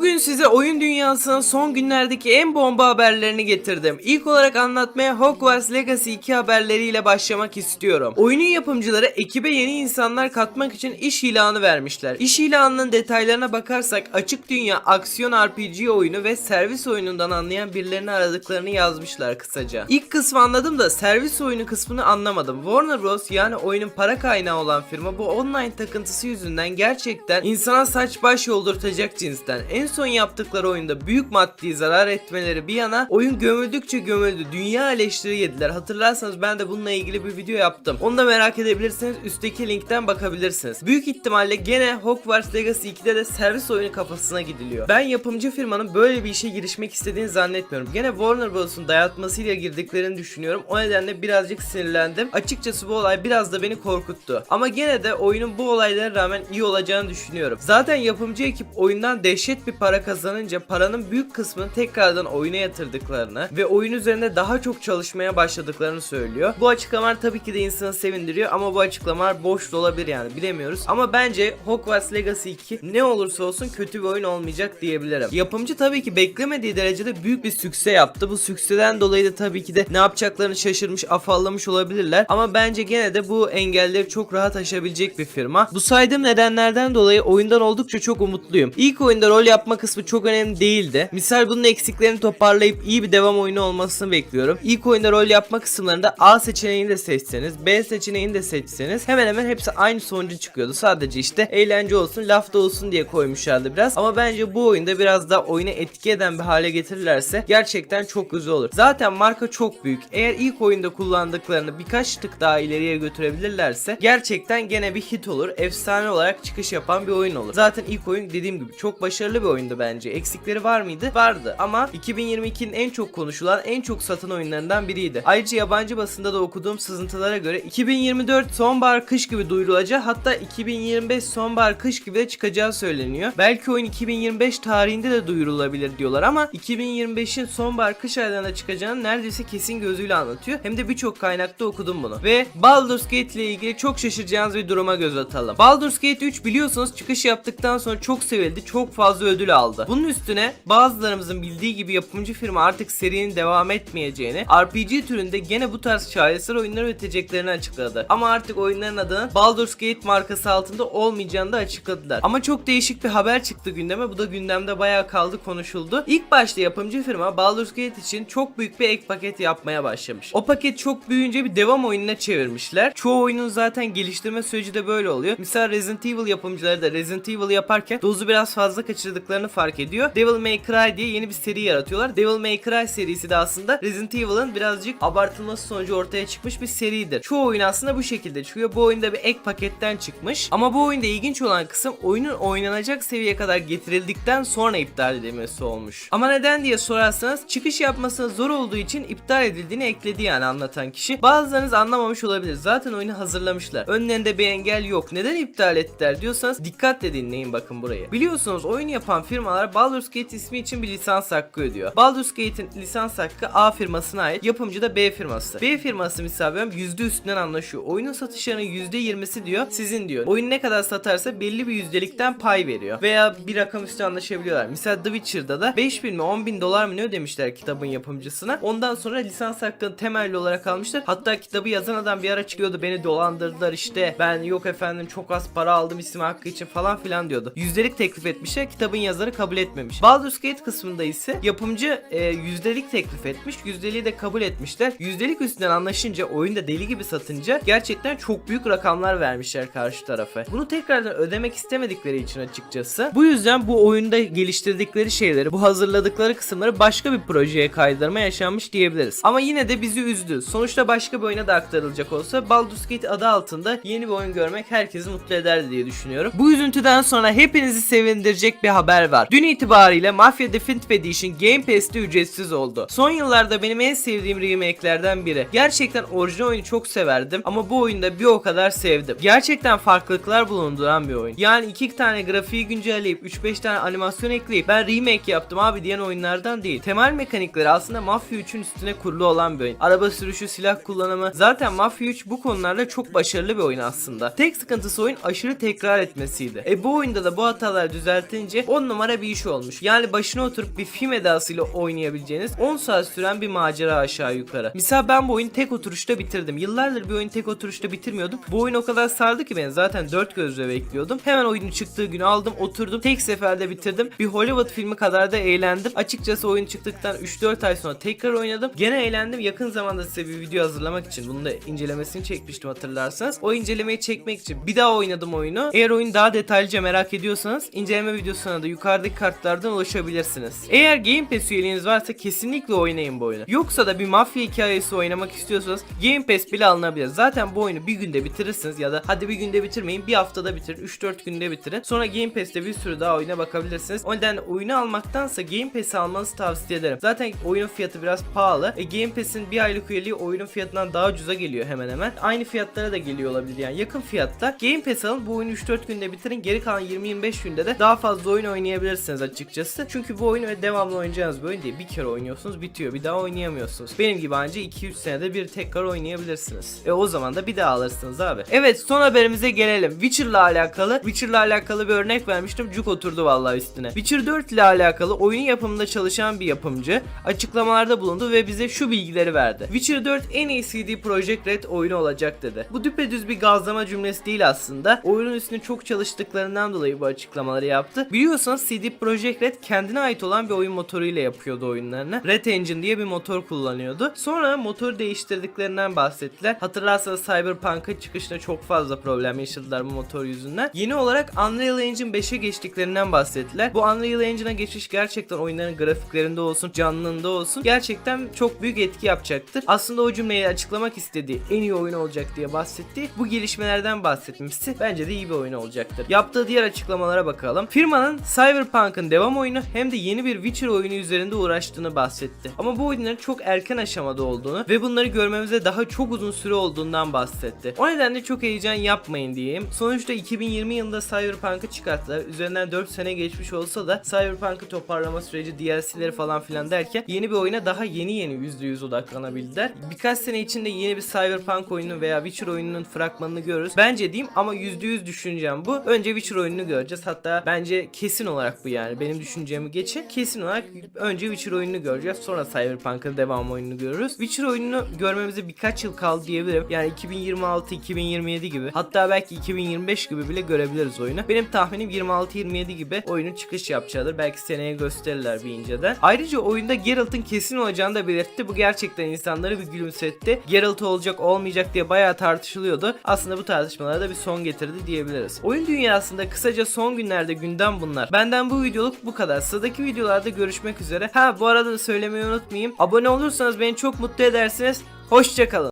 Bugün size oyun dünyasının son günlerdeki en bomba haberlerini getirdim. İlk olarak anlatmaya Hogwarts Legacy 2 haberleriyle başlamak istiyorum. Oyunun yapımcıları ekibe yeni insanlar katmak için iş ilanı vermişler. İş ilanının detaylarına bakarsak açık dünya aksiyon RPG oyunu ve servis oyunundan anlayan birilerini aradıklarını yazmışlar kısaca. İlk kısmı anladım da servis oyunu kısmını anlamadım. Warner Bros yani oyunun para kaynağı olan firma bu online takıntısı yüzünden gerçekten insana saç baş yoldurtacak cinsten. En son yaptıkları oyunda büyük maddi zarar etmeleri bir yana oyun gömüldükçe gömüldü. Dünya eleştiri yediler. Hatırlarsanız ben de bununla ilgili bir video yaptım. Onu da merak edebilirsiniz. Üstteki linkten bakabilirsiniz. Büyük ihtimalle gene Hogwarts Legacy 2'de de servis oyunu kafasına gidiliyor. Ben yapımcı firmanın böyle bir işe girişmek istediğini zannetmiyorum. Gene Warner Bros'un dayatmasıyla girdiklerini düşünüyorum. O nedenle birazcık sinirlendim. Açıkçası bu olay biraz da beni korkuttu. Ama gene de oyunun bu olaylara rağmen iyi olacağını düşünüyorum. Zaten yapımcı ekip oyundan dehşet bir para kazanınca paranın büyük kısmını tekrardan oyuna yatırdıklarını ve oyun üzerinde daha çok çalışmaya başladıklarını söylüyor. Bu açıklamalar tabii ki de insanı sevindiriyor ama bu açıklamalar boş da olabilir yani bilemiyoruz. Ama bence Hogwarts Legacy 2 ne olursa olsun kötü bir oyun olmayacak diyebilirim. Yapımcı tabii ki beklemediği derecede büyük bir sükse yaptı. Bu sükseden dolayı da tabii ki de ne yapacaklarını şaşırmış, afallamış olabilirler. Ama bence gene de bu engelleri çok rahat aşabilecek bir firma. Bu saydığım nedenlerden dolayı oyundan oldukça çok umutluyum. İlk oyunda rol yapma kısmı çok önemli değildi. Misal bunun eksiklerini toparlayıp iyi bir devam oyunu olmasını bekliyorum. İlk oyunda rol yapma kısımlarında A seçeneğini de seçseniz, B seçeneğini de seçseniz hemen hemen hepsi aynı sonucu çıkıyordu. Sadece işte eğlence olsun, laf da olsun diye koymuşlardı biraz. Ama bence bu oyunda biraz daha oyuna etki eden bir hale getirirlerse gerçekten çok güzel olur. Zaten marka çok büyük. Eğer ilk oyunda kullandıklarını birkaç tık daha ileriye götürebilirlerse gerçekten gene bir hit olur. Efsane olarak çıkış yapan bir oyun olur. Zaten ilk oyun dediğim gibi çok başarılı bir oyundu bence. Eksikleri var mıydı? Vardı. Ama 2022'nin en çok konuşulan, en çok satın oyunlarından biriydi. Ayrıca yabancı basında da okuduğum sızıntılara göre 2024 sonbahar kış gibi duyurulacak. Hatta 2025 sonbahar kış gibi de çıkacağı söyleniyor. Belki oyun 2025 tarihinde de duyurulabilir diyorlar ama 2025'in sonbahar kış aylarında çıkacağını neredeyse kesin gözüyle anlatıyor. Hem de birçok kaynakta okudum bunu. Ve Baldur's Gate ile ilgili çok şaşıracağınız bir duruma göz atalım. Baldur's Gate 3 biliyorsunuz çıkış yaptıktan sonra çok sevildi. Çok fazla ödül aldı. Bunun üstüne bazılarımızın bildiği gibi yapımcı firma artık serinin devam etmeyeceğini, RPG türünde gene bu tarz şaheser oyunlar üreteceklerini açıkladı. Ama artık oyunların adının Baldur's Gate markası altında olmayacağını da açıkladılar. Ama çok değişik bir haber çıktı gündeme. Bu da gündemde bayağı kaldı konuşuldu. İlk başta yapımcı firma Baldur's Gate için çok büyük bir ek paket yapmaya başlamış. O paket çok büyüyünce bir devam oyununa çevirmişler. Çoğu oyunun zaten geliştirme süreci de böyle oluyor. Misal Resident Evil yapımcıları da Resident Evil yaparken dozu biraz fazla kaçırdıklarını fark ediyor. Devil May Cry diye yeni bir seri yaratıyorlar. Devil May Cry serisi de aslında Resident Evil'ın birazcık abartılması sonucu ortaya çıkmış bir seridir. Çoğu oyun aslında bu şekilde çıkıyor. Bu oyunda bir ek paketten çıkmış. Ama bu oyunda ilginç olan kısım oyunun oynanacak seviyeye kadar getirildikten sonra iptal edilmesi olmuş. Ama neden diye sorarsanız çıkış yapması zor olduğu için iptal edildiğini ekledi yani anlatan kişi. Bazılarınız anlamamış olabilir. Zaten oyunu hazırlamışlar. Önlerinde bir engel yok. Neden iptal ettiler diyorsanız dikkatle dinleyin bakın burayı. Biliyorsunuz oyun yapan firmalar Baldur's Gate ismi için bir lisans hakkı ödüyor. Baldur's Gate'in lisans hakkı A firmasına ait. Yapımcı da B firması. B firması misal veriyorum yüzde üstünden anlaşıyor. Oyunun satışlarının yüzde yirmisi diyor sizin diyor. Oyun ne kadar satarsa belli bir yüzdelikten pay veriyor. Veya bir rakam üstü anlaşabiliyorlar. Misal The Witcher'da da 5000 mi 10 bin dolar mı ne ödemişler kitabın yapımcısına. Ondan sonra lisans hakkını temelli olarak almışlar. Hatta kitabı yazan adam bir ara çıkıyordu beni dolandırdılar işte ben yok efendim çok az para aldım isim hakkı için falan filan diyordu. Yüzdelik teklif etmişler kitabın yazarı kabul etmemiş. Baldur's Gate kısmında ise yapımcı e, yüzdelik teklif etmiş. Yüzdeliği de kabul etmişler. Yüzdelik üstünden anlaşınca oyunda deli gibi satınca gerçekten çok büyük rakamlar vermişler karşı tarafa. Bunu tekrardan ödemek istemedikleri için açıkçası. Bu yüzden bu oyunda geliştirdikleri şeyleri, bu hazırladıkları kısımları başka bir projeye kaydırma yaşanmış diyebiliriz. Ama yine de bizi üzdü. Sonuçta başka bir oyuna da aktarılacak olsa Baldur's Gate adı altında yeni bir oyun görmek herkesi mutlu ederdi diye düşünüyorum. Bu üzüntüden sonra hepinizi sevindirecek bir haber var. Dün itibariyle Mafia Definitive Edition Game Pass'te ücretsiz oldu. Son yıllarda benim en sevdiğim remake'lerden biri. Gerçekten orijinal oyunu çok severdim ama bu oyunda bir o kadar sevdim. Gerçekten farklılıklar bulunduran bir oyun. Yani iki tane grafiği güncelleyip 3-5 tane animasyon ekleyip ben remake yaptım abi diyen oyunlardan değil. Temel mekanikleri aslında Mafia 3'ün üstüne kurulu olan bir oyun. Araba sürüşü, silah kullanımı. Zaten Mafia 3 bu konularda çok başarılı bir oyun aslında. Tek sıkıntısı oyun aşırı tekrar etmesiydi. E bu oyunda da bu hatalar düzeltince onun numara bir iş olmuş. Yani başına oturup bir film edasıyla oynayabileceğiniz 10 saat süren bir macera aşağı yukarı. Misal ben bu oyunu tek oturuşta bitirdim. Yıllardır bir oyunu tek oturuşta bitirmiyordum. Bu oyun o kadar sardı ki beni zaten dört gözle bekliyordum. Hemen oyunun çıktığı günü aldım oturdum. Tek seferde bitirdim. Bir Hollywood filmi kadar da eğlendim. Açıkçası oyun çıktıktan 3-4 ay sonra tekrar oynadım. Gene eğlendim. Yakın zamanda size bir video hazırlamak için bunun da incelemesini çekmiştim hatırlarsanız. O incelemeyi çekmek için bir daha oynadım oyunu. Eğer oyunu daha detaylıca merak ediyorsanız inceleme videosuna da yukarıdaki kartlardan ulaşabilirsiniz. Eğer Game Pass üyeliğiniz varsa kesinlikle oynayın bu oyunu. Yoksa da bir mafya hikayesi oynamak istiyorsanız Game Pass bile alınabilir. Zaten bu oyunu bir günde bitirirsiniz ya da hadi bir günde bitirmeyin bir haftada bitirin 3-4 günde bitirin. Sonra Game Pass'te bir sürü daha oyuna bakabilirsiniz. O nedenle oyunu almaktansa Game Pass'i almanızı tavsiye ederim. Zaten oyunun fiyatı biraz pahalı. E, Game Pass'in bir aylık üyeliği oyunun fiyatından daha ucuza geliyor hemen hemen. Aynı fiyatlara da geliyor olabilir yani yakın fiyatlar. Game Pass alın bu oyunu 3-4 günde bitirin. Geri kalan 20-25 günde de daha fazla oyun oynayabilirsiniz açıkçası. Çünkü bu oyunu ve devamlı oynayacağınız bir oyun değil. Bir kere oynuyorsunuz bitiyor. Bir daha oynayamıyorsunuz. Benim gibi anca 2-3 senede bir tekrar oynayabilirsiniz. E o zaman da bir daha alırsınız abi. Evet son haberimize gelelim. Witcher'la alakalı. Witcher'la alakalı bir örnek vermiştim. Cuk oturdu vallahi üstüne. Witcher 4 ile alakalı oyun yapımında çalışan bir yapımcı açıklamalarda bulundu ve bize şu bilgileri verdi. Witcher 4 en iyi CD Projekt Red oyunu olacak dedi. Bu düpedüz bir gazlama cümlesi değil aslında. Oyunun üstüne çok çalıştıklarından dolayı bu açıklamaları yaptı. Biliyorsanız CD Projekt Red kendine ait olan bir oyun motoruyla yapıyordu oyunlarını. Red Engine diye bir motor kullanıyordu. Sonra motoru değiştirdiklerinden bahsettiler. Hatırlarsanız Cyberpunk'ın çıkışında çok fazla problem yaşadılar bu motor yüzünden. Yeni olarak Unreal Engine 5'e geçtiklerinden bahsettiler. Bu Unreal Engine'a geçiş gerçekten oyunların grafiklerinde olsun, canlılığında olsun gerçekten çok büyük etki yapacaktır. Aslında o cümleyi açıklamak istediği en iyi oyun olacak diye bahsettiği bu gelişmelerden bahsetmişti. Bence de iyi bir oyun olacaktır. Yaptığı diğer açıklamalara bakalım. Firmanın Cyberpunk'ın devam oyunu hem de yeni bir Witcher oyunu üzerinde uğraştığını bahsetti. Ama bu oyunların çok erken aşamada olduğunu ve bunları görmemize daha çok uzun süre olduğundan bahsetti. O nedenle çok heyecan yapmayın diyeyim. Sonuçta 2020 yılında Cyberpunk'ı çıkarttılar. Üzerinden 4 sene geçmiş olsa da Cyberpunk'ı toparlama süreci, DLC'leri falan filan derken yeni bir oyuna daha yeni yeni %100 odaklanabildiler. Birkaç sene içinde yeni bir Cyberpunk oyunu veya Witcher oyununun fragmanını görürüz. Bence diyeyim ama %100 düşüneceğim bu. Önce Witcher oyununu göreceğiz. Hatta bence kesin olarak bu yani. Benim düşüncemi geçin. Kesin olarak önce Witcher oyununu göreceğiz. Sonra Cyberpunk'ın devam oyununu görürüz. Witcher oyununu görmemize birkaç yıl kaldı diyebilirim. Yani 2026-2027 gibi. Hatta belki 2025 gibi bile görebiliriz oyunu. Benim tahminim 26-27 gibi oyunun çıkış yapacağıdır. Belki seneye gösterirler bir inceden. Ayrıca oyunda Geralt'ın kesin olacağını da belirtti. Bu gerçekten insanları bir gülümsetti. Geralt olacak olmayacak diye bayağı tartışılıyordu. Aslında bu tartışmalara da bir son getirdi diyebiliriz. Oyun dünyasında kısaca son günlerde gündem bunlar. Benden bu videoluk bu kadar. Sıradaki videolarda görüşmek üzere. Ha bu arada da söylemeyi unutmayayım. Abone olursanız beni çok mutlu edersiniz. Hoşçakalın.